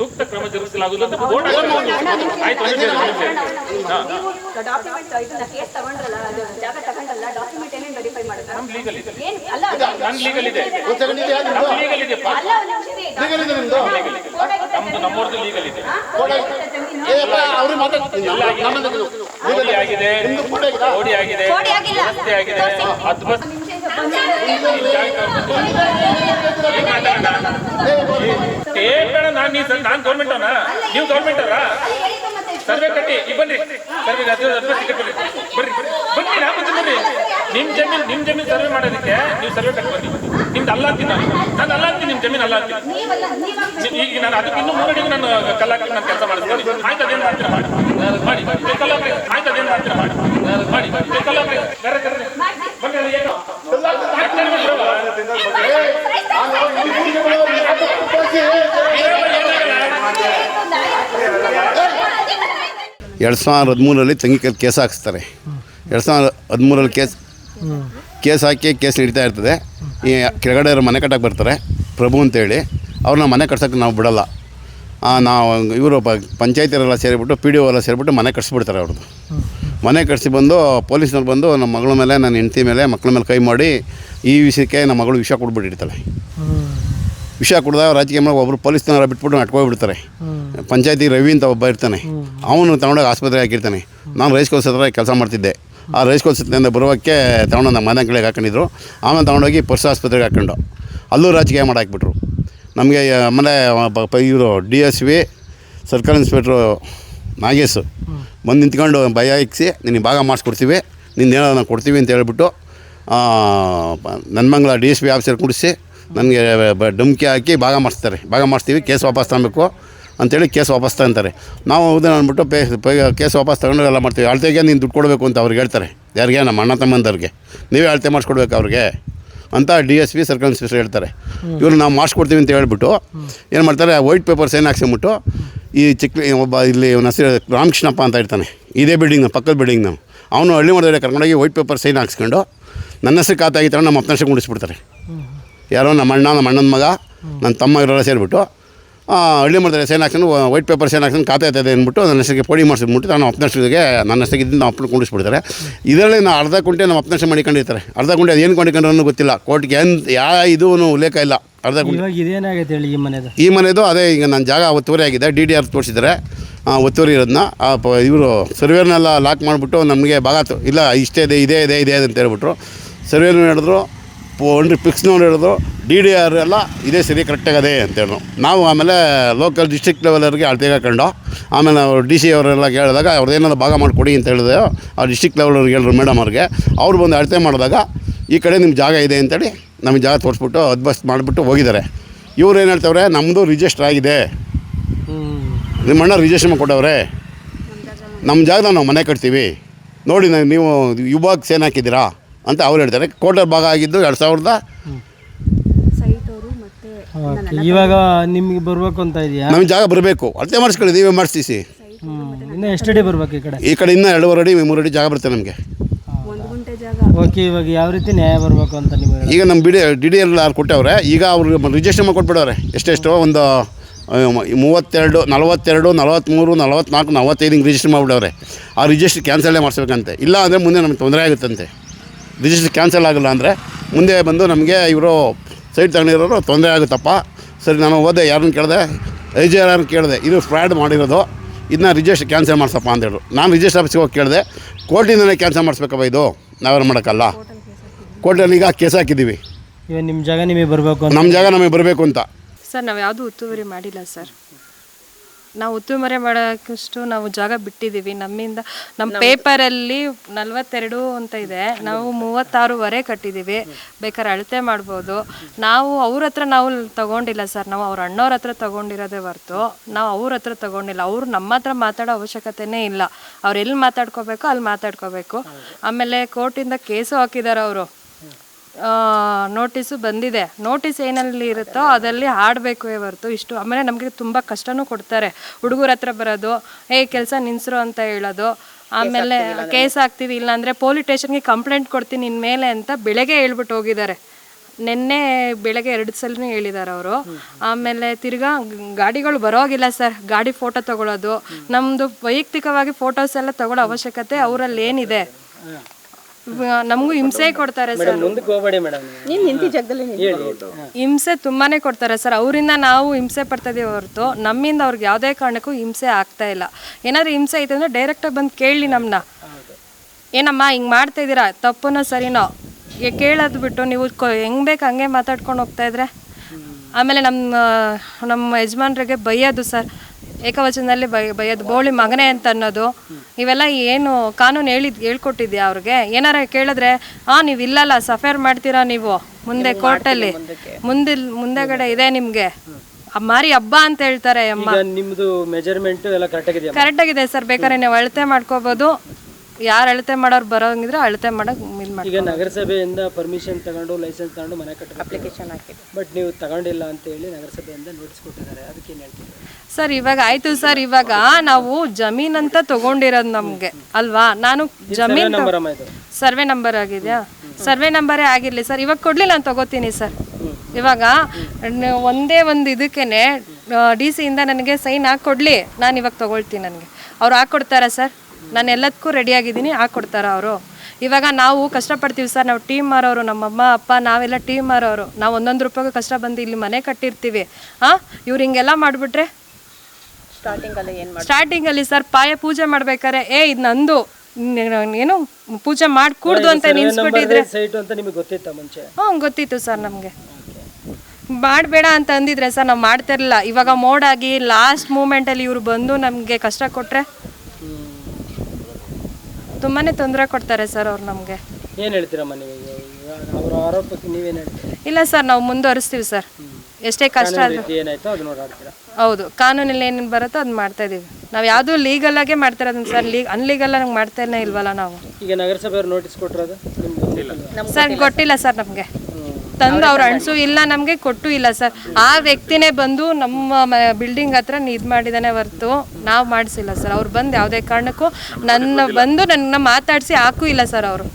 ಸೂಕ್ತ ಕ್ರಮ ಜರುಗಿಸಲಾಗುವುದು ಅಂತ ಬೋರ್ಡ್. ಆಯ್ತು ಒಂದು ನಿಮಿಷ, ನಮ್ ಲೀಗಲ್ ಇದೆ. ನನ್ ಲೀಗಲ್ ಇದೆ. ನಮ್ ಲೀಗಲ್ ಇದೆ ನಿಮ್ದು ನಮ್ಮವ್ರದ್ದು ಲೀಗಲ್ ಇದೆ. ಓಡಿ ಆಗಿದೆ? ಓಡಿ. ರಸ್ತೆ ಹತ್ತು ಬಸ್ ನಾನು ನೀವು ನಾನು ಗೌರ್ಮೆಂಟ್ ಅವನ? ನೀವು ಗೌರ್ಮೆಂಟ್ ಅವರಾ? ಸರ್ವೆ ಕಟ್ಟಿ ಬನ್ರಿ ಬನ್ನಿ. ಸರ್ವೆ ಬನ್ರಿ ಟಿಕೆಟ್ ಬನ್ನಿ. ಬರ್ರಿ ಬನ್ನಿ ನಾ ಬಂದು ಬರ್ರಿ ನಿಮ್ ಜಮೀನ್ ನಿಮ್ ಜಮೀನ್ ಸರ್ವೆ ಮಾಡೋದಕ್ಕೆ ನೀವು ಸರ್ವೆ ಕಟ್ಟಿ ಬನ್ನಿ. ನಿಮ್ದು ಅಲ್ಲ ಅಂತೀನಿ ನಾನು. ನಾನು ಅಲ್ಲ ಅಂತೀನಿ ನಿಮ್ಮ ಜಮೀನ್ ಅಲ್ಲ ಅಂತೀನಿ. ನೀ- ಈಗ ನಾನು ಅದಕ್ಕೆ ಇನ್ನೂ ಮೂರು ಅಡಿಗೆ ನಾನು ಕಲ್ಲಾಕಿ ನಾನು ಕೆಲಸ ಮಾಡಿಸ್ತೀನಿ. ಆಯ್ತು ಅದೇನು ಮಾಡ್ತೀರಾ? ಮಾಡಿ. ಮಾಡಿ ಕಲ್ಲಾಕ್ರಿ ಆಯ್ತು ಅದೇನು ಮಾಡ್ತೀರಾ? ಮಾಡಿ. ಮಾಡಿ ಕಲ್ಲಾಕ್ರಿ ಬೇರೆ ಕರೆ ಬನ್ನಿ ಏನು? ಎರಡು ಸಾವಿರದ ಹದಿಮೂರರಲ್ಲಿ ಕೈಲಿ ಕೇಸ್ ಹಾಕಿಸ್ತಾರೆ. ಎರಡು ಸಾವಿರದ ಹದಿಮೂರಲ್ಲಿ ಕೇಸ್ ಕೇಸ್ ಹಾಕಿ ಕೇಸ್ ನಡೀತಾ ಇರ್ತದೆ. ಈ ಕೆಳಗಡೆ ಮನೆ ಕಟ್ಟಕ್ಕೆ ಬರ್ತಾರೆ. ಪ್ರಭು ಅಂತೇಳಿ. ಅವ್ರನ್ನ ಮನೆ ಕಟ್ಸೋಕ್ಕೆ ನಾವು ಬಿಡಲ್ಲ. ನಾವು ಇವರು ಪಂಚಾಯತಿಯವರೆಲ್ಲ ಸೇರಿಬಿಟ್ಟು ಪಿ ಡಿ ಒ ಎಲ್ಲ ಸೇರಿಬಿಟ್ಟು ಮನೆ ಕಟ್ಸಿಬಿಡ್ತಾರೆ ಅವ್ರದ್ದು. ಮನೆ ಕಟ್ಸಿ ಬಂದು, ಪೊಲೀಸ್ನವ್ರು ಬಂದು ನಮ್ಮ ಮಗಳ ಮೇಲೆ, ನನ್ನ ಹೆಂಡತಿ ಮೇಲೆ, ಮಕ್ಕಳ ಮೇಲೆ ಕೈ ಮಾಡಿ ಈ ವಿಷಯಕ್ಕೆ ನಮ್ಮ ಮಗಳು ವಿಷ ಕೊಡ್ಬಿಟ್ಟಿರ್ತಾಳೆ ವಿಷ ಕೊಡ್ದಾಗ ರಾಜಕೀಯ ಒಬ್ಬರು ಪೊಲೀಸ್ನವ್ರ ಬಿಟ್ಬಿಟ್ಟು ನಟ್ಕೊಬಿಡ್ತಾರೆ ಪಂಚಾಯತಿ ರವಿ ಅಂತ ಒಬ್ಬ ಇರ್ತಾನೆ. ಅವನು ತಗೊಂಡೋಗಿ ಆಸ್ಪತ್ರೆಗೆ ಹಾಕಿರ್ತಾನೆ. ನಾನು ರೈಸ್ ಕೋರ್ಸ್ ಹತ್ರ ಕೆಲಸ ಮಾಡ್ತಿದ್ದೆ. ಆ ರೈಸ್ ಕೋರ್ಸ್ ಹತ್ರದಿಂದ ಬರೋಕ್ಕೆ ತಗೊಂಡು ನಮ್ಮ ಮನೆ ಕಡೆಗೆ ಹಾಕೊಂಡಿದ್ರು. ಆಮೇಲೆ ತಗೊಂಡೋಗಿ ಪರ್ಸ್ ಆಸ್ಪತ್ರೆಗೆ ಹಾಕೊಂಡು ಅಲ್ಲೂ ರಾಜಕೀಯ ಮಾಡಿ ಹಾಕ್ಬಿಟ್ರು. ನಮಗೆ ಆಮೇಲೆ ಇವರು D S V circle inspector Nagesh ಬಂದು ನಿಂತ್ಕೊಂಡು ಭಯ ಇಕ್ಸಿ, ನಿನಗೆ ಭಾಗ ಮಾಡಿಸ್ಕೊಡ್ತೀವಿ, ನಿನ್ನ ಏನೋ ಕೊಡ್ತೀವಿ ಅಂತ ಹೇಳ್ಬಿಟ್ಟು ನನ್ನ ಡಿ ಎಸ್ ಪಿ ಆಫೀಸರ್ ಕುಡಿಸಿ ನನಗೆ ಡುಮ್ಕಿ ಹಾಕಿ ಭಾಗ ಮಾಡಿಸ್ತಾರೆ. ಭಾಗ ಮಾಡಿಸ್ತೀವಿ, ಕೇಸ್ ವಾಪಸ್ ತಗೊಬೇಕು ಅಂತೇಳಿ ಕೇಸ್ ವಾಪಸ್ ತಗೊಂತಾರೆ. ನಾವು ಹೌದು ಅಂದ್ಬಿಟ್ಟು ಪೇ ಕೇಸ್ ವಾಪಸ್ ತಗೊಂಡು ಎಲ್ಲ ಮಾಡ್ತೀವಿ. ಅಳತೆಗೆ ನೀನು ದುಡ್ಡು ಕೊಡಬೇಕು ಅಂತ ಅವ್ರಿಗೆ ಹೇಳ್ತಾರೆ. ಯಾರಿಗೆ? ನಮ್ಮ ಅಣ್ಣ ತಮ್ಮಂದವ್ರಿಗೆ. ನೀವೇ ಅಳತೆ ಮಾಡಿಸ್ಕೊಡ್ಬೇಕು ಅವ್ರಿಗೆ ಅಂತ D S P circle inspector ಹೇಳ್ತಾರೆ. ಇವರು ನಾವು ಮಾಡಿಸ್ಕೊಡ್ತೀವಿ ಅಂತ ಹೇಳ್ಬಿಟ್ಟು ಏನು ಮಾಡ್ತಾರೆ? ವೈಟ್ ಪೇಪರ್ಸ್ ಏನು ಹಾಕ್ಸ್ಕೊಂಬಿಟ್ಟು ಈ ಚಿಕ್ಕ ಒಬ್ಬ ಇಲ್ಲಿ ಇವನ ಹೆಸರು ರಾಮಕೃಷ್ಣಪ್ಪ ಅಂತ ಇರ್ತಾನೆ. ಇದೇ ಬಿಲ್ಡಿಂಗ್ ಪಕ್ಕದ ಬಿಲ್ಡಿಂಗ್ ನಾವು ಅವನು ಹಳ್ಳಿ ಮಾಡಿದ್ರೆ ಕರ್ಕೊಂಡೋಗಿ ವೈಟ್ ಪೇಪರ್ ಸೈನ್ ಹಾಕ್ಸ್ಕೊಂಡು ನನ್ನ ಹೆಸರು ಖಾತೆ ಆಗಿತ್ತು ನಮ್ಮ ಅಪ್ಪನ ಹೆಸರು ಕುಡಿಸ್ಬಿಡ್ತಾರೆ ಯಾರೋ ನಮ್ಮ ಅಣ್ಣ, ನಮ್ಮ ಅಣ್ಣನ ಮಗ, ನನ್ನ ತಮ್ಮ ಇರೋಲ್ಲ ಸೇರಿಬಿಟ್ಟು ಹಳ್ಳಿ ಮಾಡಿದ್ರೆ ಸೇನ್ ಹಾಕ್ಸ್ಕೊಂಡು ವೈಟ್ ಪೇಪರ್ ಸೈನ್ ಹಾಕ್ಕೊಂಡು ಖಾತೆ ಆಗ್ತದೆ ಅಂದ್ಬಿಟ್ಟು ನನ್ನ ಹೆಸರಿಗೆ ಪೋಡಿ ಮಾಡಿಸ್ಬಿಟ್ಟು ನಾನು ಅಪ್ಪನ ಹೆಸರಿಗೆ ನನ್ನ ಹೆಸರಿಗೆ ಇದನ್ನು ಕುಂಡಿಸ್ಬಿಡ್ತಾರೆ. ಇದರಲ್ಲಿ ನಾನು ಅರ್ಧ ಕುಂಟೆ ನಮ್ಮ ಹೆಸರು ಮಾಡಿಕೊಂಡಿರ್ತಾರೆ. ಅರ್ಧ ಕುಂಟೆ ಅದು ಏನು ಕೊಂಡಿಕೊಂಡ್ರು ಗೊತ್ತಿಲ್ಲ. ಕೋರ್ಟ್ಗೆ ಏನು ಯಾವ ಇದೂ ಉಲ್ಲೇಖ ಇಲ್ಲ. ಅರ್ಧ ಕುಂಟೆ. ಇದೇನಾಗುತ್ತೆ ಇದೇನಾಗೈತೆ ಹೇಳಿ ಈ ಮನೆದು? ಈ ಮನೆದು ಅದೇ ಈಗ ನನ್ನ ಜಾಗ ಒತ್ತುವರಿ ಆಗಿದೆ. ಡಿ ಡಿ ಆರ್ ತೋರಿಸಿದ್ದಾರೆ. ಒತ್ತುವರಿ ಇರೋದನ್ನ ಇವರು ಸರ್ವೇರ್ನೆಲ್ಲ ಲಾಕ್ ಮಾಡಿಬಿಟ್ಟು ನಮಗೆ ಭಾಗ ಇಲ್ಲ ಇಷ್ಟೇ ಇದೆ ಇದೇ ಇದೆ ಇದೆ ಅಂತ ಹೇಳ್ಬಿಟ್ರು. ಸರ್ವೇರ್ನ ಹೇಳಿದ್ರು. ಒನ್ರಿ ಪಿಕ್ಸ್ನವ್ರು ಹೇಳಿದ್ರು ಡಿ ಡಿ ಆರ್ ಎಲ್ಲ ಇದೇ ಸರಿ ಕರೆಕ್ಟಾಗದೆ ಅಂತ ಹೇಳಿದ್ರು ನಾವು ಆಮೇಲೆ ಲೋಕಲ್ ಡಿಸ್ಟ್ರಿಕ್ಟ್ ಲೆವೆಲವ್ರಿಗೆ ಅಳತೆ ಹಾಕೊಂಡು ಆಮೇಲೆ ಅವರು ಡಿ ಸಿ ಅವರೆಲ್ಲ ಕೇಳಿದಾಗ ಅವ್ರದ್ದು ಏನಾದ್ರು ಭಾಗ ಮಾಡಿಕೊಡಿ ಅಂತ ಹೇಳಿದೆ ಆ ಡಿಸ್ಟ್ರಿಕ್ಟ್ ಲೆವೆಲವ್ರಿಗೆ ಹೇಳಿದ್ರು ಮೇಡಮ್ ಅವ್ರಿಗೆ. ಅವ್ರು ಬಂದು ಅಳತೆ ಮಾಡಿದಾಗ ಈ ಕಡೆ ನಿಮ್ಮ ಜಾಗ ಇದೆ ಅಂತೇಳಿ ನಮಗೆ ಜಾಗ ತೋರಿಸ್ಬಿಟ್ಟು ಅದ್ಬಸ್ಟ್ ಮಾಡಿಬಿಟ್ಟು ಹೋಗಿದ್ದಾರೆ. ಇವ್ರು ಏನು ಹೇಳ್ತವ್ರೆ ನಮ್ಮದು ರಿಜಿಸ್ಟರ್ ಆಗಿದೆ. ನಿಮ್ಮ ಅಣ್ಣ ರಿಜಿಸ್ಟ್ರೇಷನ್ ಕೊಟ್ಟವ್ರೆ. ನಮ್ಮ ಜಾಗದಾಗ ನಾವು ಮನೆ ಕಟ್ತೀವಿ. ನೋಡಿ ನೀವು ಯುವಾಗ ಸೇನ್ ಹಾಕಿದ್ದೀರಾ? ಅಂತ ಅವ್ರು ಹೇಳ್ತಾರೆ. ಕೋಟರ್ ಭಾಗ ಆಗಿದ್ದು ಎರಡು ಸಾವಿರದ ಇವಾಗ ನಿಮಗೆ ಬರ್ಬೇಕು ಅಂತ ಇದೆಯಾ? ನಮ್ಮ ಜಾಗ ಬರಬೇಕು. ಅಳತೆ ಮಾಡಿಸ್ಕೊಳ್ಳಿ ನೀವೇ ಮಾಡಿಸಿ ಇನ್ನು ಎಷ್ಟು ಅಡಿ ಬರ್ಬೇಕು ಈ ಕಡೆ? ಈ ಕಡೆ ಇನ್ನೂ ಎರಡೂವರೆ ಅಡಿ ಮೂರು ಅಡಿ ಜಾಗ ಬರುತ್ತೆ ನಮಗೆ. ಓಕೆ ಇವಾಗ ಯಾವ ರೀತಿ ನ್ಯಾಯ ಬರಬೇಕು ಅಂತ ನಿಮಗೆ ಈಗ ನಮ್ಮ ಬಿಡಿ ಡಿ ಡಿ ಎಲ್ ಆರ್ ಕೊಟ್ಟವ್ರೆ ಈಗ ಅವ್ರಿಗೆ ರಿಜಿಸ್ಟ್ರೇಷನ್ ಮಾಡಿ ಎಷ್ಟೆಷ್ಟೋ ಎಷ್ಟೆಷ್ಟು ಒಂದು ಮೂವತ್ತೆರಡು ನಲವತ್ತೆರಡು ನಲವತ್ತ್ಮೂರು ನಲವತ್ತ್ನಾಲ್ಕು ನಲವತ್ತೈದು ಹಿಂಗೆ ರಿಜಿಸ್ಟರ್ ಮಾಡಿಬಿಡವ್ರೆ. ಆ ರಿಜಿಸ್ಟ್ರ್ ಕ್ಯಾನ್ಸಲ್ಲೇ ಮಾಡಿಸ್ಬೇಕಂತೆ. ಇಲ್ಲ ಅಂದರೆ ಮುಂದೆ ನಮಗೆ ತೊಂದರೆ ಆಗುತ್ತಂತೆ. ರಿಜಿಸ್ಟ್ರ್ ಕ್ಯಾನ್ಸಲ್ ಆಗಲ್ಲ ಅಂದರೆ ಮುಂದೆ ಬಂದು ನಮಗೆ ಇವರು ಸೈಟ್ ತಗೊಂಡಿರೋರು ತೊಂದರೆ ಆಗುತ್ತಪ್ಪ. ಸರಿ ನಾನು ಹೋದೆ ಯಾರನ್ನ ಕೇಳಿದೆ? ಐ ಜಿ ಆರ್ ಕೇಳಿದೆ. ಇದು ಫ್ರಾಡ್ ಮಾಡಿರೋದು. ಇದನ್ನ ರಿಜಿಸ್ಟ್ರ್ ಕ್ಯಾನ್ಸಲ್ ಮಾಡಿಸಪ್ಪ ಅಂತ ಹೇಳಿದ್ರು. ನಾನು ರಿಜಿಸ್ಟ್ರ್ ಆಫೀಸ್ಗೆ ಹೋಗಿ ಕೇಳಿದೆ ಕೋರ್ಟಿಂದಲೇ ಕ್ಯಾನ್ಸಲ್ ಮಾಡಿಸ್ಬೇಕಪ್ಪ ಇದು. ನಾವೇನು ಮಾಡೋಕ್ಕಲ್ಲ. ಕೋರ್ಟಲ್ಲಿ ಈಗ ಕೇಸ್ ಹಾಕಿದ್ದೀವಿ. ನಿಮ್ಮ ಜಾಗ ನಿಮಗೆ ಬರಬೇಕು ಅಂತ. ನಮ್ಮ ಜಾಗ ನಮಗೆ ಬರಬೇಕು ಅಂತ. ಸರ್ ನಾವು ಯಾವುದು ಉತ್ತುವರಿ ಮಾಡಿಲ್ಲ ಸರ್. ನಾವು ಉತ್ತಮರೆ ಮಾಡೋಕ್ಕಷ್ಟು ನಾವು ಜಾಗ ಬಿಟ್ಟಿದ್ದೀವಿ. ನಮ್ಮಿಂದ ನಮ್ಮ ಪೇಪರಲ್ಲಿ ನಲ್ವತ್ತೆರಡು ಅಂತ ಇದೆ. ನಾವು ಮೂವತ್ತಾರೂವರೆ ಕಟ್ಟಿದ್ದೀವಿ. ಬೇಕಾದ್ರೆ ಅಳತೆ ಮಾಡ್ಬೋದು. ನಾವು ಅವ್ರ ಹತ್ರ ನಾವು ತಗೊಂಡಿಲ್ಲ ಸರ್. ನಾವು ಅವ್ರ ಅಣ್ಣವ್ರ ಹತ್ರ ತಗೊಂಡಿರೋದೇ ಹೊರ್ತು. ನಾವು ಅವ್ರ ಹತ್ರ ತಗೊಂಡಿಲ್ಲ. ಅವ್ರು ನಮ್ಮ ಹತ್ರ ಮಾತಾಡೋ ಅವಶ್ಯಕತೆನೇ ಇಲ್ಲ. ಅವ್ರು ಎಲ್ಲಿ ಮಾತಾಡ್ಕೋಬೇಕು ಅಲ್ಲಿ ಮಾತಾಡ್ಕೋಬೇಕು. ಆಮೇಲೆ ಕೋರ್ಟಿಂದ ಕೇಸು ಹಾಕಿದ್ದಾರೆ ಅವರು. ನೋಟಿಸು ಬಂದಿದೆ. ನೋಟಿಸ್ ಏನಲ್ಲಿ ಇರುತ್ತೋ ಅದರಲ್ಲಿ ಆಡಬೇಕು ಹೊರತು ಇಷ್ಟು. ಆಮೇಲೆ ನಮಗೆ ತುಂಬ ಕಷ್ಟನೂ ಕೊಡ್ತಾರೆ. ಹುಡುಗರ ಹತ್ರ ಬರೋದು ಏ ಕೆಲಸ ನಿನ್ಸರು ಅಂತ ಹೇಳೋದು ಆಮೇಲೆ ಕೇಸ್ ಆಗ್ತೀವಿ ಇಲ್ಲಾಂದರೆ ಪೊಲೀಸ್ ಸ್ಟೇಷನ್ಗೆ ಕಂಪ್ಲೇಂಟ್ ಕೊಡ್ತೀನಿ ಇನ್ಮೇಲೆ ಅಂತ ಬೆಳಗ್ಗೆ ಹೇಳ್ಬಿಟ್ಟು ಹೋಗಿದ್ದಾರೆ. ನಿನ್ನೆ ಬೆಳಗ್ಗೆ ಎರಡು ಸಲನೂ ಹೇಳಿದ್ದಾರೆ ಅವರು. ಆಮೇಲೆ ತಿರ್ಗಾ ಗಾಡಿಗಳು ಬರೋಗಿಲ್ಲ ಸರ್. ಗಾಡಿ ಫೋಟೋ ತಗೊಳ್ಳೋದು ನಮ್ಮದು ವೈಯಕ್ತಿಕವಾಗಿ ಫೋಟೋಸ್ ಎಲ್ಲ ತಗೊಳ್ಳೋ ಅವಶ್ಯಕತೆ ಅವರಲ್ಲಿ ಏನಿದೆ ನಮಗೂ ಹಿಂಸೆ ಕೊಡ್ತಾರೆ ಸರ್. ಮುಂದಕ್ಕೆ ಹೋಗ್ಬೇಡಿ ಮೇಡಮ್. ನೀನ್ ನಿಂತಿ ಜಾಗದಲ್ಲಿ ಹಿಂಸೆ ತುಂಬಾನೇ ಕೊಡ್ತಾರೆ ಸರ್. ಅವರಿಂದ ನಾವು ಹಿಂಸೆ ಪಡ್ತಾ ಇದೀವಿ ಹೊರತು ನಮ್ಮಿಂದ ಅವ್ರಿಗೆ ಯಾವುದೇ ಕಾರಣಕ್ಕೂ ಹಿಂಸೆ ಆಗ್ತಾ ಇಲ್ಲ. ಏನಾದ್ರು ಹಿಂಸೆ ಐತೆ ಅಂದ್ರೆ ಡೈರೆಕ್ಟಾಗಿ ಬಂದು ಕೇಳಿ ನಮ್ಮನ್ನ ಏನಮ್ಮ ಹಿಂಗ್ ಮಾಡ್ತಾ ಇದ್ದೀರಾ? ತಪ್ಪುನೋ ಸರಿನೋ? ಕೇಳದ್ ಕೇಳೋದು ಬಿಟ್ಟು ನೀವು ಕೊ- ಹೆಂಗ್ ಬೇಕು ಹಂಗೆ ಮಾತಾಡ್ಕೊಂಡು ಹೋಗ್ತಾ ಇದ್ರೆ? ಆಮೇಲೆ ನಮ್ಮ ನಮ್ಮ ಯಜಮಾನ್ರಿಗೆ ಬೈಯೋದು ಸರ್. ಏಕವಚನದಲ್ಲಿ ಬೈ ಬೈಯೋದು. ಬೋಳಿ ಮಗನೇ ಅಂತ ಅನ್ನೋದು. ಇವೆಲ್ಲ ಏನು ಕಾನೂನು ಹೇಳಿದ್ ಹೇಳ್ಕೊಟ್ಟಿದ್ಯಾ ಅವ್ರಿಗೆ? ಏನಾರ ಕೇಳಿದ್ರೆ ಆ ನೀವು ಇಲ್ಲಲ್ಲ ಸಫೇರ್ ಮಾಡ್ತೀರಾ ನೀವು? ಮುಂದೆ ಕೋರ್ಟಲ್ಲಿ. ಮುಂದೆ ಮುಂದೆಗಡೆ ಇದೆ ನಿಮ್ಗೆ. ಮಾರಿ ಹಬ್ಬ ಅಂತ ಹೇಳ್ತಾರೆ ಅಮ್ಮ. ನಿಮ್ದು ಮೆಜರ್ಮೆಂಟ್ ಎಲ್ಲ ಕರೆಕ್ಟ್ ಆಗಿದೆ ಸರ್. ಬೇಕಾದ್ರೆ ನೀವು ಅಳತೆ ಮಾಡ್ಕೋಬೋದು. ಯಾರು ಅಳತೆ ಮಾಡೋರು ಬರೋಂಗಿದ್ರೆ ಅಳತೆ ಮಾಡೋಕೆ ಇದು ಮಾಡಿ ಈಗ ನಗರಸಭೆಯಿಂದ ಪರ್ಮಿಷನ್ ತಗೊಂಡು ಲೈಸೆನ್ಸ್ ತಗೊಂಡು ಮನೆ ಕಟ್ಟಬೇಕು. ಅಪ್ಲಿಕೇಶನ್ ಹಾಕಿ ಬಟ್ ನೀವು ತಗೊಂಡಿಲ್ಲ ಅಂತ ಹೇಳಿ ನಗರಸಭೆಯಿಂದ ನೋಟಿಸ್ ಕೊಟ್ಟಿದ್ದಾರೆ. ಅದಕ್ಕೆ ಏನು ಹೇಳ್ತೀವಿ ಸರ್ ಇವಾಗ ಆಯ್ತು ಸರ್ ಇವಾಗ ನಾವು ಜಮೀನ್ ಅಂತ ತಗೊಂಡಿರೋದು ನಮಗೆ ಅಲ್ವಾ? ನಾನು ಜಮೀನ್ ನಂಬರ್ ಅಮ್ಮ ಇದು. ಸರ್ವೆ ನಂಬರ್ ಆಗಿದೆಯಾ? ಸರ್ವೆ ನಂಬರೇ ಆಗಿರಲಿ ಸರ್. ಇವಾಗ ಕೊಡ್ಲಿಲ್ಲ ನಾನು ತಗೋತೀನಿ ಸರ್. ಇವಾಗ ನ- ಒಂದೇ ಒಂದು ಇದಕ್ಕೇನೆ ಡಿ ಸಿಯಿಂದ ನನಗೆ ಸೈನ್ ಹಾಕ್ಕೊಡ್ಲಿ ನಾನು ಇವಾಗ ತಗೊಳ್ತೀನಿ ನನಗೆ. ಅವ್ರು ಹಾಕ್ಕೊಡ್ತಾರಾ ಸರ್? ನಾನು ಎಲ್ಲದಕ್ಕೂ ರೆಡಿಯಾಗಿದ್ದೀನಿ ಹಾಕ್ಕೊಡ್ತಾರ ಅವರು. ಇವಾಗ ನಾವು ಕಷ್ಟಪಡ್ತೀವಿ ಸರ್ ನಾವು ಟೀಮ್ ಮಾರೋರು ನಮ್ಮಮ್ಮ ಅಪ್ಪ ನಾವೆಲ್ಲ ಟೀಮ್ ಮಾರೋರು. ನಾವು ಒಂದೊಂದು ರೂಪಾಯಿಗೂ ಕಷ್ಟ ಬಂದು ಇಲ್ಲಿ ಮನೆ ಕಟ್ಟಿರ್ತೀವಿ. ಹಾಂ ಇವ್ರು ಹಿಂಗೆಲ್ಲ ಮಾಡಿಬಿಟ್ರೆ? ಸ್ಟಾರ್ಟಿಂಗ್ ಅಲ್ಲಿ ಏನ್ ಸ್ಟಾರ್ಟಿಂಗಲ್ಲಿ ಸರ್ ಪಾಯ ಪೂಜೆ ಮಾಡ್ಬೇಕಾರೆ ಏ ಇದು ನಂದು. ಏನು ಪೂಜೆ ಮಾಡಿ ಕೂಡ್ದು ಅಂತ ನಿನ್ಸ್ಬಿಟ್ಟಿದ್ರೆ. ಸೈಟ್ ಅಂತ ನಿಮಗೆ ಗೊತ್ತಿತ್ತಾ ಮುಂಚೆ? ಹ್ಞೂ ಗೊತ್ತಿತ್ತು ಸರ್ ನಮಗೆ. ಮಾಡಬೇಡ ಅಂತ ಅಂದಿದ್ರೆ ಸರ್ ನಾವು ಮಾಡ್ತಿರ್ಲಿಲ್ಲ. ಇವಾಗ ಮೋಡಾಗಿ ಲಾಸ್ಟ್ ಮೂಮೆಂಟಲ್ಲಿ ಇವರು ಬಂದು ನಮಗೆ ಕಷ್ಟ ಕೊಟ್ಟರೆ ತುಂಬಾ ತೊಂದರೆ ಕೊಡ್ತಾರೆ ಸರ್ ಅವ್ರು ನಮಗೆ. ಏನು ಹೇಳ್ತೀರಮ್ಮ ನೀವು? ಅವರ ಆರೋಪಕ್ಕೆ ನೀವೇನು ಹೇಳ್ತೀರಾ? ಇಲ್ಲ ಸರ್ ನಾವು ಮುಂದುವರಿಸ್ತೀವಿ ಸರ್. ಎಷ್ಟೇ ಕಷ್ಟ ಆದ್ರೂ. ರೀತಿ ಏನಾಯ್ತೋ ಅದು ನೋಡಾಡ್ತೀರಾ ಹೌದು ಕಾನೂನಲ್ಲಿ ಏನೇನು ಬರುತ್ತೋ ಅದು ಮಾಡ್ತಾ ಇದೀವಿ. ನಾವು ಯಾವುದೂ ಲೀಗಲಾಗೆ ಮಾಡ್ತಾರೆ ಇರೋದನ್ನ ಸರ್ ಲೀಗ್ ಅನ್ಲೀಗಲ್ ನಂಗೆ ಮಾಡ್ತಾನೆ ಇಲ್ವಲ್ಲ ನಾವು. ಈಗ ನಗರಸಭೆಯವ್ರು ನೋಟಿಸ್ ಕೊಟ್ಟಿರೋದು ನಿಮ್ಗೆ ಗೊತ್ತಿಲ್ಲ? ಸರ್ ಗೊತ್ತಿಲ್ಲ ಸರ್ ನಮಗೆ. ತಂದು ಅವ್ರು ಅಣಸು ಇಲ್ಲ ನಮಗೆ ಕೊಟ್ಟು ಇಲ್ಲ ಸರ್. ಆ ವ್ಯಕ್ತಿನೇ ಬಂದು ನಮ್ಮ ಬಿಲ್ಡಿಂಗ್ ಹತ್ರ ಇದು ಮಾಡಿದಾನೆ ಹೊರ್ತು ನಾವು ಮಾಡಿಸಿಲ್ಲ ಸರ್. ಅವ್ರು ಬಂದು ಯಾವುದೇ ಕಾರಣಕ್ಕೂ ನನ್ನ ಬಂದು ನನ್ನ ಮಾತಾಡಿಸಿ ಹಾಕೂ ಇಲ್ಲ ಸರ್ ಅವರು.